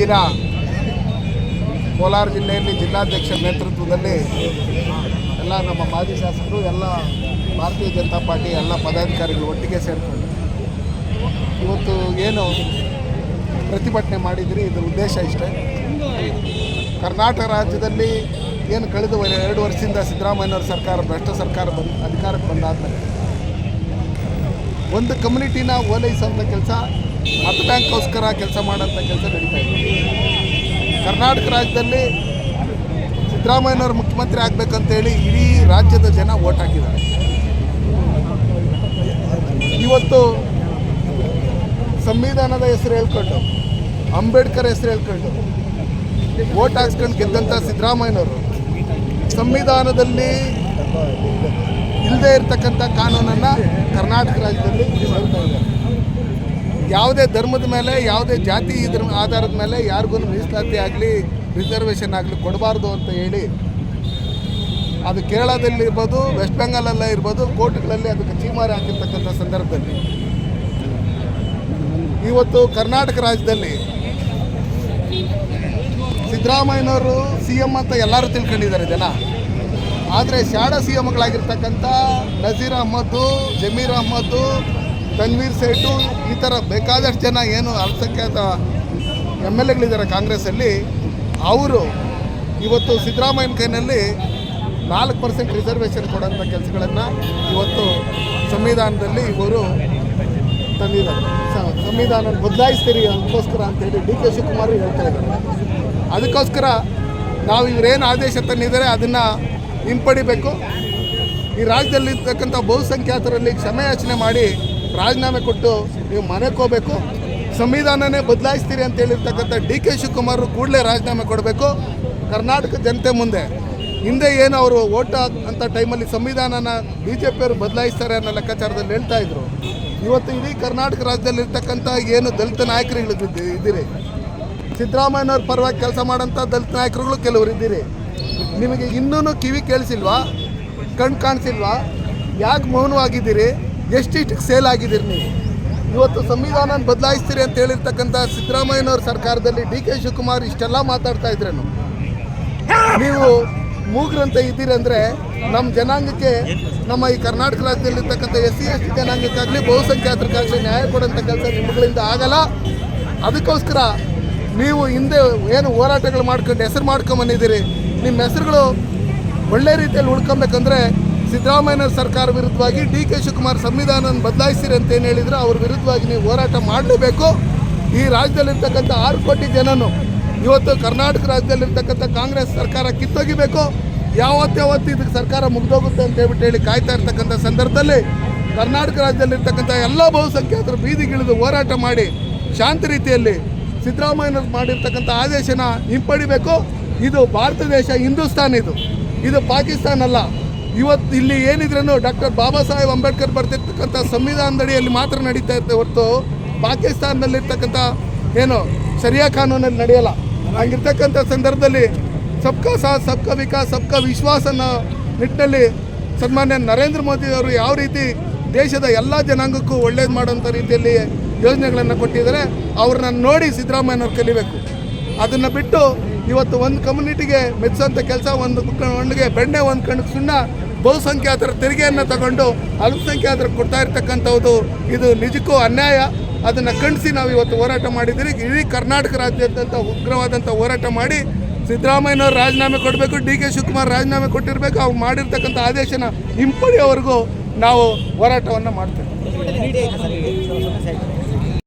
ದಿನ ಕೋಲಾರ ಜಿಲ್ಲೆಯಲ್ಲಿ ಜಿಲ್ಲಾಧ್ಯಕ್ಷರ ನೇತೃತ್ವದಲ್ಲಿ ಎಲ್ಲ ನಮ್ಮ ಮಾಜಿ ಶಾಸಕರು, ಎಲ್ಲ ಭಾರತೀಯ ಜನತಾ ಪಾರ್ಟಿ ಎಲ್ಲ ಪದಾಧಿಕಾರಿಗಳು ಒಟ್ಟಿಗೆ ಸೇರಿಕೊಂಡು ಇವತ್ತು ಏನು ಪ್ರತಿಭಟನೆ ಮಾಡಿದ್ರಿ? ಇದರ ಉದ್ದೇಶ ಇಷ್ಟೇ. ಕರ್ನಾಟಕ ರಾಜ್ಯದಲ್ಲಿ ಏನು ಕಳೆದ ಎರಡು ವರ್ಷದಿಂದ ಸಿದ್ದರಾಮಯ್ಯವರ ಸರ್ಕಾರ, ಭ್ರಷ್ಟ ಸರ್ಕಾರ ಬಂದ, ಅಧಿಕಾರಕ್ಕೆ ಬಂದಾದ ಒಂದು ಕಮ್ಯುನಿಟಿನ ಓಲೈಸುವಂಥ ಕೆಲಸ ಮತ ಬ್ಯಾಂಕ್ಗೋಸ್ಕರ ಕೆಲಸ ಮಾಡೋಂಥ ಕೆಲಸ ನಡೀತಾ ಇದೆ. ಕರ್ನಾಟಕ ರಾಜ್ಯದಲ್ಲಿ ಸಿದ್ದರಾಮಯ್ಯನವರು ಮುಖ್ಯಮಂತ್ರಿ ಆಗಬೇಕಂತೇಳಿ ಇಡೀ ರಾಜ್ಯದ ಜನ ಓಟ್ ಹಾಕಿದ್ದಾರೆ. ಇವತ್ತು ಸಂವಿಧಾನದ ಹೆಸರು ಹೇಳ್ಕೊಂಡು, ಅಂಬೇಡ್ಕರ್ ಹೆಸರು ಹೇಳ್ಕೊಂಡು ಓಟ್ ಹಾಕ್ಸ್ಕೊಂಡು ಗೆದ್ದಂಥ ಸಿದ್ದರಾಮಯ್ಯನವರು, ಸಂವಿಧಾನದಲ್ಲಿ ಇಲ್ಲದೆ ಇರತಕ್ಕಂಥ ಕಾನೂನನ್ನು ಕರ್ನಾಟಕ ರಾಜ್ಯದಲ್ಲಿ ಯಾವುದೇ ಧರ್ಮದ ಮೇಲೆ, ಯಾವುದೇ ಜಾತಿ ಇದ್ರ ಆಧಾರದ ಮೇಲೆ ಯಾರಿಗೂ ಮೀಸಲಾತಿ ಆಗಲಿ ರಿಸರ್ವೇಷನ್ ಆಗಲಿ ಕೊಡಬಾರ್ದು ಅಂತ ಹೇಳಿ, ಅದು ಕೇರಳದಲ್ಲಿ ಇರ್ಬೋದು ವೆಸ್ಟ್ ಬೆಂಗಾಲಲ್ಲೇ ಇರ್ಬೋದು, ಕೋರ್ಟ್ಗಳಲ್ಲಿ ಅದಕ್ಕೆ ಚೀಮಾರಿ ಹಾಕಿರ್ತಕ್ಕಂಥ ಸಂದರ್ಭದಲ್ಲಿ. ಇವತ್ತು ಕರ್ನಾಟಕ ರಾಜ್ಯದಲ್ಲಿ ಸಿದ್ದರಾಮಯ್ಯನವರು ಸಿ ಎಂ ಅಂತ ಎಲ್ಲರೂ ತಿಳ್ಕೊಂಡಿದ್ದಾರೆ ಜನ. ಆದರೆ ಶಾಡ ಸಿ ಎಮ್ಗಳಾಗಿರ್ತಕ್ಕಂಥ ನಜೀರ್ ಅಹಮ್ಮದ್ದು ಜಮೀರ್ ಅಹಮ್ಮದ್ದು ತನ್ವೀರ್ ಸೇಟು ಈ ಥರ ಬೇಕಾದಷ್ಟು ಜನ ಏನು ಅಲ್ಪಸಂಖ್ಯಾತ ಎಂ ಎಲ್ ಎಗಳಿದ್ದಾರೆ ಕಾಂಗ್ರೆಸ್ಸಲ್ಲಿ, ಅವರು ಇವತ್ತು ಸಿದ್ದರಾಮಯ್ಯನ ಕೈನಲ್ಲಿ ನಾಲ್ಕು ಪರ್ಸೆಂಟ್ ರಿಸರ್ವೇಷನ್ ಕೊಡೋಂಥ ಕೆಲಸಗಳನ್ನು ಇವತ್ತು ಸಂವಿಧಾನದಲ್ಲಿ ಇವರು ತಂದಿದ್ದಾರೆ. ಸಂವಿಧಾನ ಬದಲಾಯಿಸ್ತೀರಿ ಅದಕ್ಕೋಸ್ಕರ ಅಂತೇಳಿ ಡಿ ಕೆ ಶಿವಕುಮಾರ್ ಹೇಳ್ತಾ ಇದ್ದಾರೆ. ಅದಕ್ಕೋಸ್ಕರ ನಾವು ಇವರೇನು ಆದೇಶ ತಂದಿದ್ದಾರೆ ಅದನ್ನು ಹಿಂಪಡಿಬೇಕು. ಈ ರಾಜ್ಯದಲ್ಲಿರ್ತಕ್ಕಂಥ ಬಹುಸಂಖ್ಯಾತರಲ್ಲಿ ಕ್ಷಮೆಯಾಚನೆ ಮಾಡಿ ರಾಜೀನಾಮೆ ಕೊಟ್ಟು ನೀವು ಮನೆಗೆ ಹೋಗಬೇಕು ಸಂವಿಧಾನನೇ ಬದಲಾಯಿಸ್ತೀರಿ ಅಂತ ಹೇಳಿರ್ತಕ್ಕಂಥ ಡಿ ಕೆ ಶಿವಕುಮಾರ್ ಕೂಡಲೇ ರಾಜೀನಾಮೆ ಕೊಡಬೇಕು. ಕರ್ನಾಟಕ ಜನತೆ ಮುಂದೆ ಹಿಂದೆ ಏನು ಅವರು ಓಟ್ ಅಂತ ಟೈಮಲ್ಲಿ ಸಂವಿಧಾನನ ಬಿ ಜೆ ಪಿಯವರು ಬದಲಾಯಿಸ್ತಾರೆ ಅನ್ನೋ ಲೆಕ್ಕಾಚಾರದಲ್ಲಿ ಹೇಳ್ತಾ ಇದ್ರು. ಇವತ್ತು ಇಡೀ ಕರ್ನಾಟಕ ರಾಜ್ಯದಲ್ಲಿ ಇರ್ತಕ್ಕಂಥ ಏನು ದಲಿತ ನಾಯಕರುಗಳು ಇದ್ದಿ- ಇದ್ದೀರಿ. ಸಿದ್ದರಾಮಯ್ಯನವ್ರ ಪರವಾಗಿ ಕೆಲಸ ಮಾಡೋಂಥ ದಲಿತ ನಾಯಕರುಗಳು ಕೆಲವರು ಇದ್ದೀರಿ. ನಿಮಗೆ ಇನ್ನೂ ಕಿವಿ ಕೇಳಿಸಿಲ್ವಾ? ಕಣ್ ಕಾಣಿಸಿಲ್ವಾ? ಯಾಕೆ ಮೌನವಾಗಿದ್ದೀರಿ? ಎಷ್ಟಿಷ್ಟಕ್ಕೆ ಸೇಲ್ ಆಗಿದ್ದೀರಿ ನೀವು? ಇವತ್ತು ಸಂವಿಧಾನ ಬದಲಾಯಿಸ್ತೀರಿ ಅಂತ ಹೇಳಿರ್ತಕ್ಕಂಥ ಸಿದ್ದರಾಮಯ್ಯನವ್ರ ಸರ್ಕಾರದಲ್ಲಿ ಡಿ ಕೆ ಶಿವಕುಮಾರ್ ಇಷ್ಟೆಲ್ಲ ಮಾತಾಡ್ತಾ ಇದ್ರೇನು ನೀವು. ಮೂಗ್ರಂತ ಇದ್ದೀರಂದ್ರೆ ನಮ್ಮ ಜನಾಂಗಕ್ಕೆ, ನಮ್ಮ ಈ ಕರ್ನಾಟಕ ರಾಜ್ಯದಲ್ಲಿರ್ತಕ್ಕಂಥ ಎಸ್ ಸಿ ಎಸ್ ಟಿ ಜನಾಂಗಕ್ಕಾಗಲಿ ಬಹುಸಂಖ್ಯಾತರಿಗಾಗಲಿ ನ್ಯಾಯ ಕೊಡೋಂಥ ಕೆಲಸ ನಿಮ್ಮಗಳಿಂದ ಆಗಲ್ಲ. ಅದಕ್ಕೋಸ್ಕರ ನೀವು ಹಿಂದೆ ಏನು ಹೋರಾಟಗಳು ಮಾಡ್ಕೊಂಡು ಹೆಸರು ಮಾಡ್ಕೊಂಬಂದಿದ್ದೀರಿ ನಿಮ್ಮ ಹೆಸರುಗಳು ಒಳ್ಳೆ ರೀತಿಯಲ್ಲಿ ಉಳ್ಕೊಬೇಕಂದ್ರೆ ಸಿದ್ದರಾಮಯ್ಯ ಸರ್ಕಾರ ವಿರುದ್ಧವಾಗಿ ಡಿ ಕೆ ಶಿವಕುಮಾರ್ ಸಂವಿಧಾನವನ್ನು ಬದಲಾಯಿಸಿರಿ ಅಂತ ಏನು ಹೇಳಿದ್ರು, ಅವ್ರ ವಿರುದ್ಧವಾಗಿ ನೀವು ಹೋರಾಟ ಮಾಡಲೇಬೇಕು. ಈ ರಾಜ್ಯದಲ್ಲಿರ್ತಕ್ಕಂಥ ಆರು ಕೋಟಿ ಜನನು ಇವತ್ತು ಕರ್ನಾಟಕ ರಾಜ್ಯದಲ್ಲಿರ್ತಕ್ಕಂಥ ಕಾಂಗ್ರೆಸ್ ಸರ್ಕಾರ ಕಿತ್ತೊಗಿಬೇಕು. ಯಾವತ್ತು ಇದಕ್ಕೆ ಸರ್ಕಾರ ಮುಗ್ದೋಗುತ್ತೆ ಅಂತ ಹೇಳ್ಬಿಟ್ಟು ಹೇಳಿ ಕಾಯ್ತಾ ಇರ್ತಕ್ಕಂಥ ಸಂದರ್ಭದಲ್ಲಿ ಕರ್ನಾಟಕ ರಾಜ್ಯದಲ್ಲಿರ್ತಕ್ಕಂಥ ಎಲ್ಲ ಬಹುಸಂಖ್ಯಾತರು ಬೀದಿಗಿಳಿದು ಹೋರಾಟ ಮಾಡಿ ಶಾಂತ ರೀತಿಯಲ್ಲಿ ಸಿದ್ದರಾಮಯ್ಯನವ್ರು ಮಾಡಿರ್ತಕ್ಕಂಥ ಆದೇಶನ ಹಿಂಪಡಿಬೇಕು. ಇದು ಭಾರತ ದೇಶ, ಹಿಂದೂಸ್ತಾನ್ ಇದು. ಇದು ಪಾಕಿಸ್ತಾನ ಅಲ್ಲ ಇವತ್ತು ಇಲ್ಲಿ ಏನಿದ್ರೂ ಡಾಕ್ಟರ್ ಬಾಬಾ ಸಾಹೇಬ್ ಅಂಬೇಡ್ಕರ್ ಬರ್ತಿರ್ತಕ್ಕಂಥ ಸಂವಿಧಾನದಡಿಯಲ್ಲಿ ಮಾತ್ರ ನಡೀತಾ ಇರುತ್ತೆ ಹೊರತು ಪಾಕಿಸ್ತಾನದಲ್ಲಿರ್ತಕ್ಕಂಥ ಏನು ಸರಿಯಾ ಕಾನೂನಲ್ಲಿ ನಡೆಯಲ್ಲ. ಹಂಗಿರ್ತಕ್ಕಂಥ ಸಂದರ್ಭದಲ್ಲಿ ಸಬ್ಕಾ ಸಾಥ್, ಸಬ್ಕಾ ವಿಕಾಸ್, ಸಬ್ಕಾ ವಿಶ್ವಾಸ ಅನ್ನೋ ನಿಟ್ಟಿನಲ್ಲಿ ಸನ್ಮಾನ್ಯ ನರೇಂದ್ರ ಮೋದಿ ಅವರು ಯಾವ ರೀತಿ ದೇಶದ ಎಲ್ಲ ಜನಾಂಗಕ್ಕೂ ಒಳ್ಳೇದು ಮಾಡೋಂಥ ರೀತಿಯಲ್ಲಿ ಯೋಜನೆಗಳನ್ನು ಕೊಟ್ಟಿದ್ದಾರೆ, ಅವ್ರನ್ನ ನೋಡಿ ಸಿದ್ದರಾಮಯ್ಯನವ್ರು ಕಲಿಬೇಕು. ಅದನ್ನು ಬಿಟ್ಟು ಇವತ್ತು ಒಂದು ಕಮ್ಯುನಿಟಿಗೆ ಮೆಚ್ಚಂತ ಕೆಲಸ, ಒಂದು ಕಣ್ಣಿಗೆ ಬೆಣ್ಣೆ, ಒಂದು ಕಣ್ಣಿಗೆ ಸುಣ್ಣ, ಬಹುಸಂಖ್ಯಾತರ ತೆರಿಗೆಯನ್ನು ತಗೊಂಡು ಅಲ್ಪಸಂಖ್ಯಾತರು ಕೊಡ್ತಾ ಇರ್ತಕ್ಕಂಥದ್ದು, ಇದು ನಿಜಕ್ಕೂ ಅನ್ಯಾಯ. ಅದನ್ನು ಖಂಡಿಸಿ ನಾವು ಇವತ್ತು ಹೋರಾಟ ಮಾಡಿದ್ದೀರಿ. ಇಡೀ ಕರ್ನಾಟಕ ರಾಜ್ಯಾದ್ಯಂತ ಉಗ್ರವಾದಂಥ ಹೋರಾಟ ಮಾಡಿ ಸಿದ್ದರಾಮಯ್ಯನವ್ರು ರಾಜೀನಾಮೆ ಕೊಡಬೇಕು, ಡಿ ಕೆ ಶಿವಕುಮಾರ್ ರಾಜೀನಾಮೆ ಕೊಟ್ಟಿರಬೇಕು, ಅವ್ರು ಮಾಡಿರ್ತಕ್ಕಂಥ ಆದೇಶನ ಹಿಂಪಡೆಯೋವರೆಗೂ ನಾವು ಹೋರಾಟವನ್ನು ಮಾಡ್ತೇವೆ.